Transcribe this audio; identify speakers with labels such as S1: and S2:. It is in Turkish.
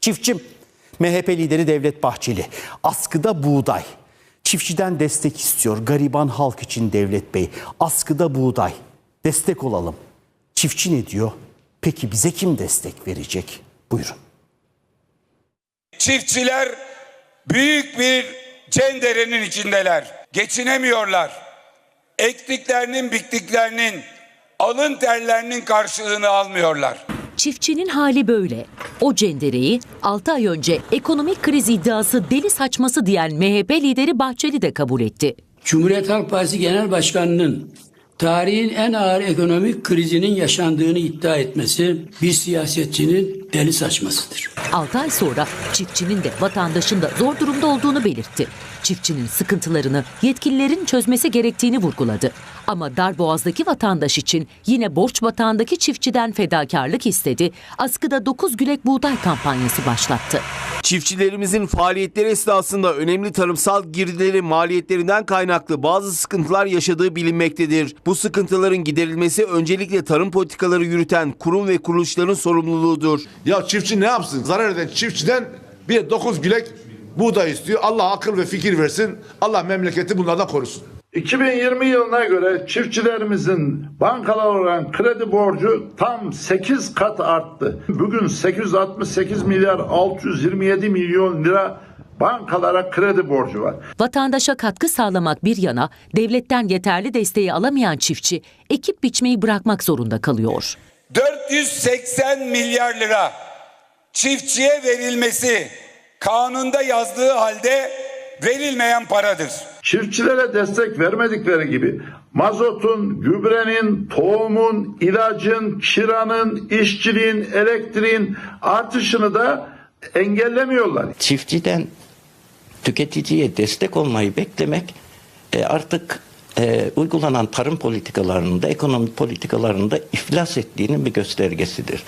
S1: Çiftçim, MHP lideri Devlet Bahçeli, askıda buğday. Çiftçiden destek istiyor gariban halk için Devlet Bey. Askıda buğday. Destek olalım. Çiftçi ne diyor? Peki bize kim destek verecek? Buyurun.
S2: Çiftçiler büyük bir cenderenin içindeler. Geçinemiyorlar. Ektiklerinin, biktiklerinin, alın terlerinin karşılığını almıyorlar.
S3: Çiftçinin hali böyle. O cendereyi 6 ay önce ekonomik kriz iddiası deli saçması diyen MHP lideri Bahçeli de kabul etti.
S4: Cumhuriyet Halk Partisi Genel Başkanı'nın tarihin en ağır ekonomik krizinin yaşandığını iddia etmesi bir siyasetçinin deli saçmasıdır.
S3: 6 ay sonra çiftçinin de vatandaşın da zor durumda olduğunu belirtti. Çiftçinin sıkıntılarını yetkililerin çözmesi gerektiğini vurguladı. Ama Darboğaz'daki vatandaş için yine borç batağındaki çiftçiden fedakarlık istedi. Askıda 9 gülek buğday kampanyası başlattı.
S5: Çiftçilerimizin faaliyetleri esnasında önemli tarımsal girdileri maliyetlerinden kaynaklı bazı sıkıntılar yaşadığı bilinmektedir. Bu sıkıntıların giderilmesi öncelikle tarım politikaları yürüten kurum ve kuruluşların sorumluluğudur.
S6: Ya çiftçi ne yapsın? Zarar eden çiftçiden bir 9 gülek buğday istiyor. Allah akıl ve fikir versin. Allah memleketi bunlardan korusun.
S7: 2020 yılına göre çiftçilerimizin bankalar olan kredi borcu tam 8 kat arttı. Bugün 868 milyar 627 milyon lira bankalara kredi borcu var.
S3: Vatandaşa katkı sağlamak bir yana devletten yeterli desteği alamayan çiftçi ekip biçmeyi bırakmak zorunda kalıyor.
S2: 480 milyar lira çiftçiye verilmesi kanunda yazdığı halde verilmeyen paradır.
S7: Çiftçilere destek vermedikleri gibi mazotun, gübrenin, tohumun, ilacın, kiranın, işçiliğin, elektriğin artışını da engellemiyorlar.
S8: çiftçiden tüketiciye destek olmayı beklemek e, artık e, uygulanan tarım politikalarında, ekonomi politikalarında iflas ettiğinin bir göstergesidir.